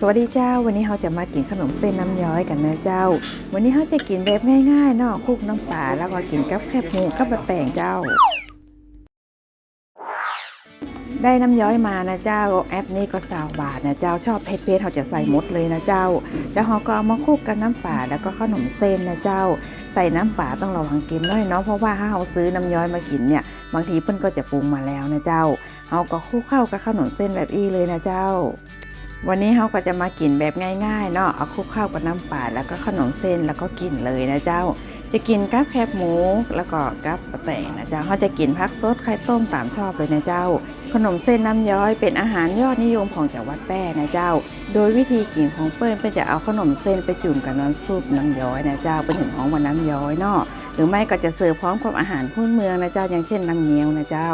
สวัสดีเจ้า วันนี้เราจะมากินขนมเส้นน้ำย้อยกันนะเจ้า วันนี้เราจะกินแบบง่ายๆเนาะคุกน้ำปลาแล้วก็กินกับแคบหมูกับมะแตงเจ้า ได้น้ำย้อยมานะเจ้าแอปนี้ก็สาวบาทนะเจ้าชอบเผ็ดๆเขาจะใส่หมดเลยนะเจ้าแล้วเขาก็เอามาคุกกับน้ำปลาแล้วก็ขนมเส้นนะเจ้า ใส่น้ำปลาต้องระวังกินหน้อยเนาะเพราะว่าถ้าเราซื้อน้ำย้อยมากินเนี่ย บางทีเพิ่นก็จะปรุงมาแล้วนะเจ้าเขาก็คุกเข้ากับขนมเส้นแบบอี้เลยนะเจ้า วันนี้เขาก็จะมากินแบบง่ายๆเนาะเอาคลุกข้าวกับน้ำปลาแล้วก็ขนมเส้นแล้วก็กินเลยนะเจ้า จะกินกับแคบหมูแล้วก็กับปลาแตงนะเจ้าเขาจะกินพักซดไข่ต้มตามชอบเลยนะเจ้า ขนมเส้นน้ำย้อยเป็นอาหารยอดนิยมของจังหวัดแพร่นะเจ้า โดยวิธีกินของเปิ้ลเป็นจะเอาขนมเส้นไปจุ่มกับน้ำซุปน้ำย้อยนะเจ้าเป็นถึงของวันน้ำย้อยเนาะหรือไม่ก็จะเสิร์ฟพร้อมกับอาหารพื้นเมืองนะเจ้าอย่างเช่นน้ำเงี้ยวนะเจ้า